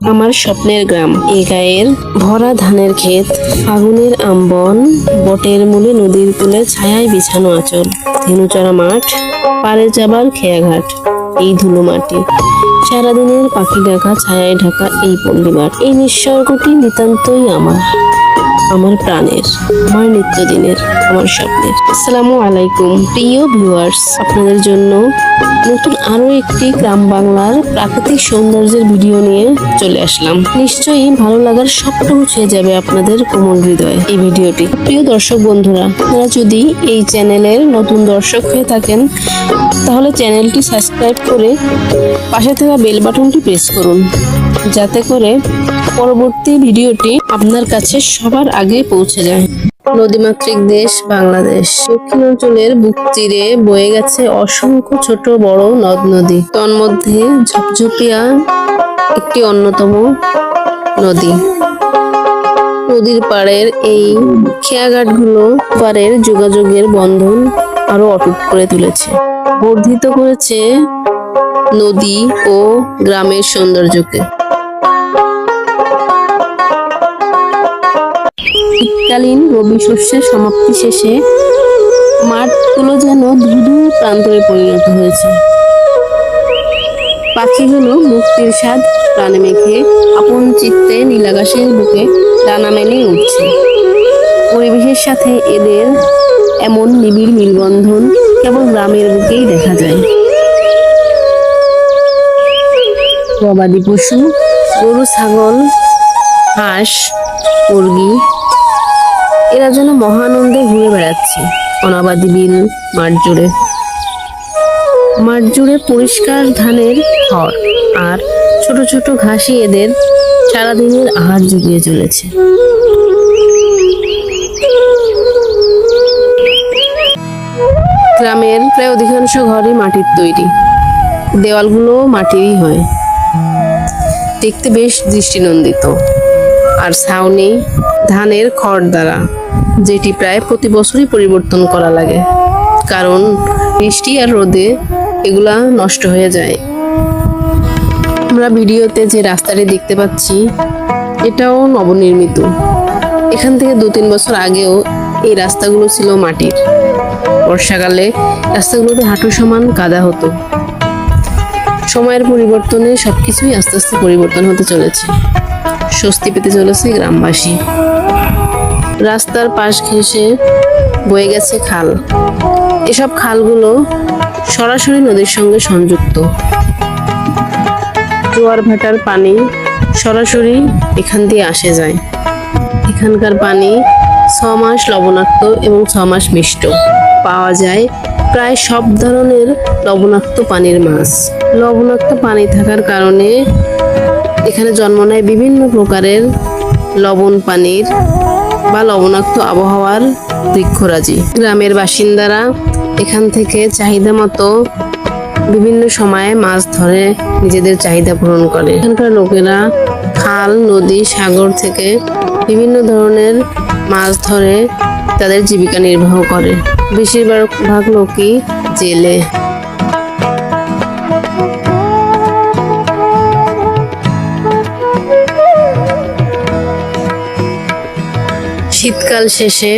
আমার স্বপ্নের গ্রাম। এ গায়ের ভরা ধানের ক্ষেত, আগুনের আম্বন, বটের মূলে নদীর কূলে ছায়ায় বিছানো আচল, ধেনুচড়া মাঠ, পারে যাবার খেয়াঘাট, এই ধুলো মাটি। সারাদিনের পাখি ডাকা, ছায়ায় ঢাকা এই পল্লীমাঠ। এই নিঃসর্গটি নিতান্তই আমার। আমার প্রাণের, আমার নিত্যদিনের, আমার স্বপ্নের। আসসালামু আলাইকুম, প্রিয় ভিউয়ার্স আপনাদের জন্য নতুন আরও একটি গ্রাম বাংলার প্রাকৃতিক সৌন্দর্যের ভিডিও নিয়ে চলে আসলাম। নিশ্চয়ই ভালো লাগার সবটুকু ছুঁয়ে যাবে আপনাদের কোমল হৃদয় এই ভিডিওটি প্রিয় দর্শক বন্ধুরা, আপনারা যদি এই চ্যানেলের নতুন দর্শক হয়ে থাকেন, তাহলে চ্যানেলটি সাবস্ক্রাইব করে পাশে থাকা বেল বাটনটি প্রেস করুন। যাতে করে পরবর্তী ভিডিওটি আপনার কাছে সবার আগে পৌঁছে যায়। নদীমাতৃক দেশ বাংলাদেশ। দক্ষিণাঞ্চলের বুক চিরে বয়ে গেছে অসংখ্য ছোট বড় নদ নদী। তন্মধ্যে ঝপঝপিয়া একটি অন্যতম নদী। নদীর পাড়ের এই খেয়াঘাটগুলো পাড়ের যোগাযোগের বন্ধন আরও অটুট করে তুলেছে। বর্ধিত করেছে নদী ও গ্রামের সৌন্দর্যকে। শীতকালীন রবি শস্যের সমাপ্তি শেষে মাঠগুলো যেন ধুধু প্রান্তরে পরিণত হয়েছে। পাখিগুলো মুক্তির স্বাদ প্রাণে মেখে আপন চিত্তে নীলাকাশের বুকে ডানা মেলে উঠছে। পরিবেশের সাথে এদের এমন নিবিড় মিলবন্ধন কেবল গ্রামের বুকেই দেখা যায়। গবাদি পশু, গরু, ছাগল, হাঁস, মুরগি এরা যেন মহানন্দে ঘুরে বেড়াচ্ছে, অনাবাদি বিল মাঠ জুড়ে মাঠ জুড়ে পরিষ্কার ধানের খড় আর ছোট ছোট ঘাসই এদের সারাদিনের আহার জুগিয়ে চলেছে। গ্রামের প্রায় অধিকাংশ ঘরই মাটির তৈরি। দেওয়ালগুলো মাটিরই হয়। দেখতে বেশ দৃষ্টিনন্দিত। আর ছাউনি ধানের খড় দ্বারা, যেটি প্রায় প্রতি বছরই পরিবর্তন করা লাগে। কারণ বৃষ্টি আর রোদে এগুলা নষ্ট হয়ে যায়। আমরা ভিডিওতে যে রাস্তাটি দেখতে পাচ্ছি, এটাও নবনির্মিত। এখান থেকে দু তিন বছর আগেও এই রাস্তাগুলো ছিল মাটির। বর্ষাকালে রাস্তাগুলোতে হাঁটু সমান কাদা হতো। সময়ের পরিবর্তনে সবকিছুই আস্তে আস্তে পরিবর্তন হতে চলেছে। স্বস্তি পেতে চলেছে গ্রামবাসী। রাস্তার পাশ ঘেঁষে বয়ে গেছে খাল। এসব খালগুলো সরাসরি নদীর সঙ্গে সংযুক্ত। জোয়ার ভাটার পানি সরাসরি এখান দিয়ে আসে যায়। এখানকার পানি ছ মাস লবণাক্ত এবং ছ মাস মিষ্ট। পাওয়া যায় প্রায় সব ধরনের লবণাক্ত পানির মাছ। লবণাক্ত পানি থাকার কারণে এখানে জন্ম নেয় বিভিন্ন প্রকারের লবণ পানির বা লবণাক্ত আবহাওয়ার বৃক্ষরাজি। গ্রামের বাসিন্দারা এখান থেকে চাহিদা মতো বিভিন্ন সময়ে মাছ ধরে নিজেদের চাহিদা পূরণ করে। এখানকার লোকেরা খাল, নদী, সাগর থেকে বিভিন্ন ধরনের মাছ ধরে তাদের জীবিকা নির্বাহ করে। বেশিরভাগ ভাগ লোকই জেলে। শীতকাল শেষে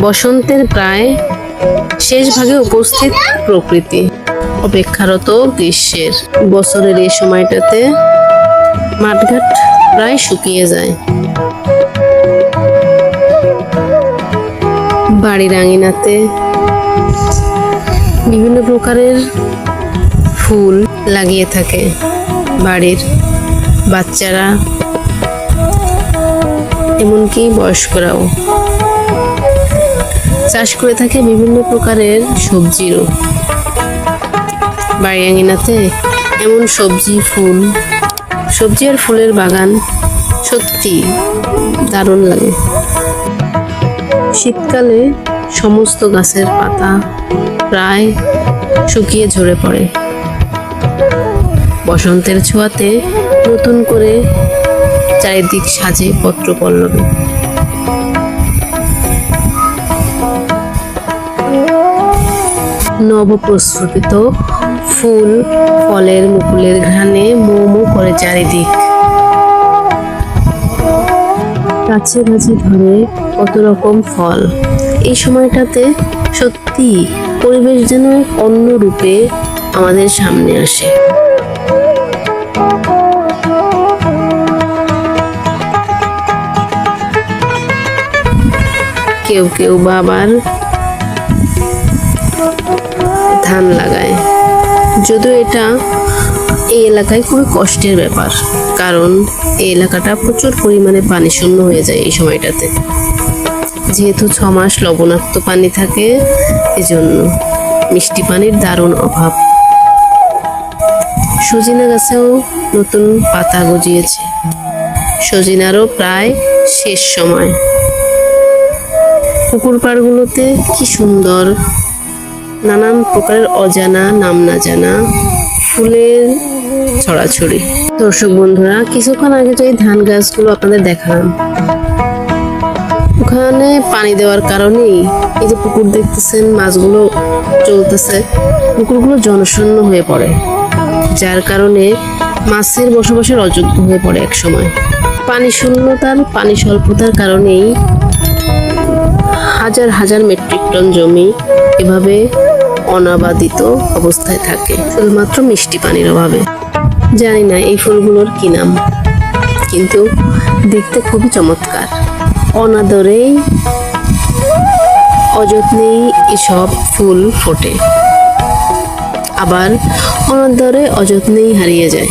বসন্তের প্রায় শেষ ভাগে উপস্থিত প্রকৃতি। অপেক্ষারত গ্রীষ্মের বছরের এই সময়টাতে মাঠঘাট প্রায় শুকিয়ে যায়। বাড়ির আঙিনাতে বিভিন্ন প্রকারের ফুল লাগিয়ে থাকে। বাড়ির বাচ্চারা এমনকি বয়স্করাও। চাষ করে থাকে বিভিন্ন প্রকারের সবজিরও। বাড়ি এমন সবজি, ফুল, সবজি আর ফুলের বাগান সত্যি দারুণ লাগে। শীতকালে সমস্ত গাছের পাতা প্রায় শুকিয়ে ঝরে পড়ে। বসন্তের ছোঁয়াতে নতুন করে চারিদিক সাজে পত্র পল্লবে। নবপ্রস্ফুটিত ফুল, ফলের মুকুলের ঘ্রাণে মো মো করে চারিদিক। গাছে গাছে ধরে কত রকম ফল। এই সময়টাতে সত্যি পরিবেশ যেন অন্য রূপে আমাদের সামনে আসে। কেউ কেউ বা আবার ধান লাগায়। যদিও এটা এই এলাকায় খুবই কষ্টের ব্যাপার, কারণ এই এলাকাটা প্রচুর পরিমাণে পানি শূন্য হয়ে যায় এই সময়টাতে। যেহেতু ছ মাস লবণাক্ত পানি থাকে, এজন্য মিষ্টি পানির দারুণ অভাব। সজিনা গাছেও নতুন পাতা গজিয়েছে। সজিনারও প্রায় শেষ সময়। পুকুর পাড়গুলোতে কি সুন্দর। নানান প্রকারের অজানা, নাম না জানা ফুলের ছড়াছড়ি। দর্শক বন্ধুরা, কিছুক্ষণ আগে যে ধান গাছগুলো আপনাদের দেখালাম, ওখানে পানি দেওয়ার কারণেই এই যে পুকুর দেখতেছেন, মাছগুলো চলতেছে, পুকুরগুলো জনশূন্য হয়ে পড়ে। যার কারণে মাছের বসবাসের অযোগ্য হয়ে পড়ে এক সময় পানি শূন্যতার, পানি স্বল্পতার কারণেই হাজার হাজার মেট্রিক টন জমি এভাবে অনাবাদিত অবস্থায় থাকে। শুধুমাত্র মিষ্টি পানির অভাবে। জানি না এই ফুলগুলোর কি নাম, কিন্তু দেখতে খুবই চমৎকার। অনাদরেই, অযত্নেই এসব ফুল ফোটে। আবার অনাদরে অযত্নেই হারিয়ে যায়।